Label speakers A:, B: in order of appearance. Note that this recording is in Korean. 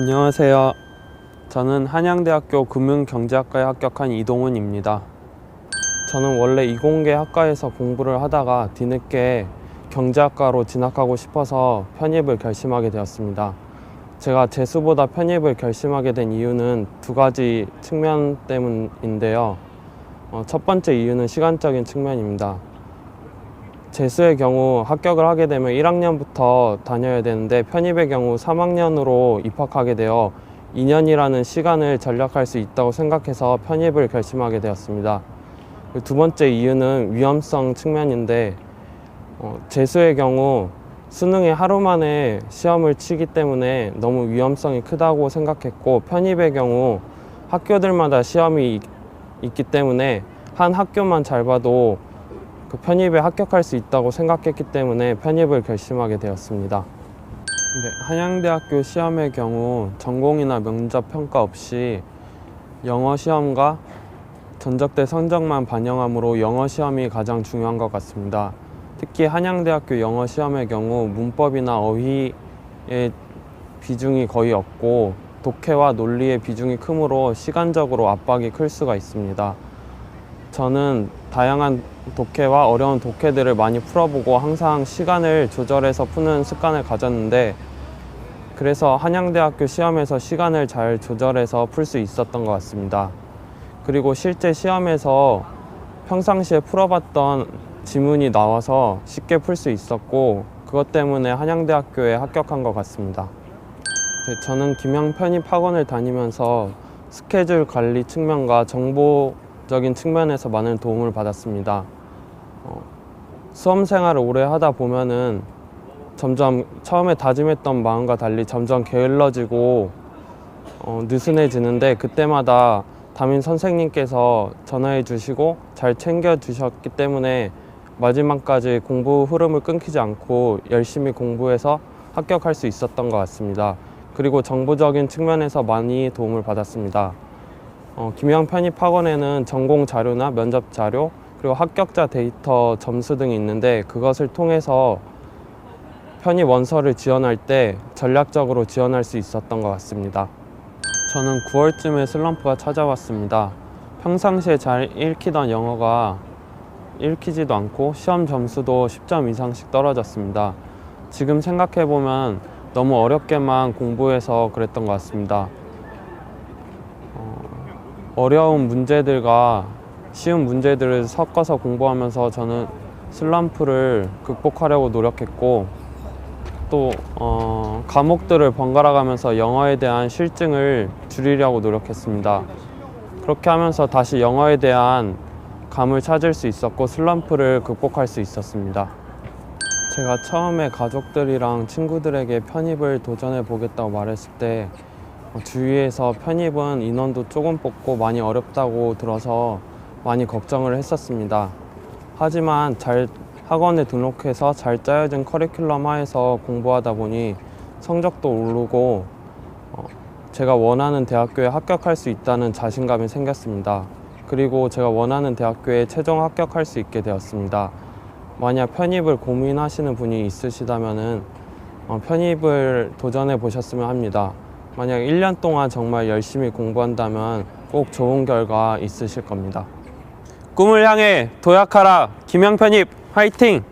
A: 안녕하세요. 저는 한양대학교 금융경제학과에 합격한 이동훈입니다. 저는 원래 이공계 학과에서 공부를 하다가 뒤늦게 경제학과로 진학하고 싶어서 편입을 결심하게 되었습니다. 제가 재수보다 편입을 결심하게 된 이유는 두 가지 측면 때문인데요. 어, 첫 번째 이유는 시간적인 측면입니다. 재수의 경우 합격을 하게 되면 1학년부터 다녀야 되는데 편입의 경우 3학년으로 입학하게 되어 2년이라는 시간을 전략할 수 있다고 생각해서 편입을 결심하게 되었습니다. 두 번째 이유는 위험성 측면인데 어, 재수의 경우 수능에 하루 만에 시험을 치기 때문에 너무 위험성이 크다고 생각했고 편입의 경우 학교들마다 시험이 있- 있기 때문에 한 학교만 잘 봐도 그 편입에 합격할 수 있다고 생각했기 때문에 편입을 결심하게 되었습니다. 근데 한양대학교 시험의 경우 전공이나 면접 평가 없이 영어 시험과 전적대 성적만 반영하므로 영어 시험이 가장 중요한 것 같습니다. 특히 한양대학교 영어 시험의 경우 문법이나 어휘의 비중이 거의 없고 독해와 논리의 비중이 크므로 시간적으로 압박이 클 수가 있습니다. 저는 다양한 독해와 어려운 독해들을 많이 풀어보고 항상 시간을 조절해서 푸는 습관을 가졌는데 그래서 한양대학교 시험에서 시간을 잘 조절해서 풀 수 있었던 것 같습니다. 그리고 실제 시험에서 평상시에 풀어봤던 지문이 나와서 쉽게 풀 수 있었고 그것 때문에 한양대학교에 합격한 것 같습니다. 네, 저는 김양 편입 학원을 다니면서 스케줄 관리 측면과 정보 적인 측면에서 많은 도움을 받았습니다. 어, 수험 생활을 오래 하다 보면은 점점 처음에 다짐했던 마음과 달리 점점 게을러지고 어, 느슨해지는데 그때마다 담임 선생님께서 전화해 주시고 잘 챙겨 주셨기 때문에 마지막까지 공부 흐름을 끊기지 않고 열심히 공부해서 합격할 수 있었던 것 같습니다. 그리고 정보적인 측면에서 많이 도움을 받았습니다. 어, 김영 편입 학원에는 전공 자료나 면접 자료 그리고 합격자 데이터 점수 등이 있는데 그것을 통해서 편입 원서를 지원할 때 전략적으로 지원할 수 있었던 것 같습니다. 저는 9월쯤에 슬럼프가 찾아왔습니다. 평상시에 잘 읽히던 영어가 읽히지도 않고 시험 점수도 10점 이상씩 떨어졌습니다. 지금 생각해보면 너무 어렵게만 공부해서 그랬던 것 같습니다. 어, 어려운 문제들과 쉬운 문제들을 섞어서 공부하면서 저는 슬럼프를 극복하려고 노력했고 또 어, 과목들을 번갈아 가면서 영어에 대한 실증을 줄이려고 노력했습니다. 그렇게 하면서 다시 영어에 대한 감을 찾을 수 있었고 슬럼프를 극복할 수 있었습니다. 제가 처음에 가족들이랑 친구들에게 편입을 도전해 보겠다고 말했을 때 어, 주위에서 편입은 인원도 조금 뽑고 많이 어렵다고 들어서 많이 걱정을 했었습니다. 하지만 잘 학원에 등록해서 잘 짜여진 커리큘럼 하에서 공부하다 보니 성적도 오르고 어, 제가 원하는 대학교에 합격할 수 있다는 자신감이 생겼습니다. 그리고 제가 원하는 대학교에 최종 합격할 수 있게 되었습니다. 만약 편입을 고민하시는 분이 있으시다면은 어, 편입을 도전해 보셨으면 합니다. 만약 1년 동안 정말 열심히 공부한다면 꼭 좋은 결과 있으실 겁니다. 꿈을 향해 도약하라 김영 편입 화이팅!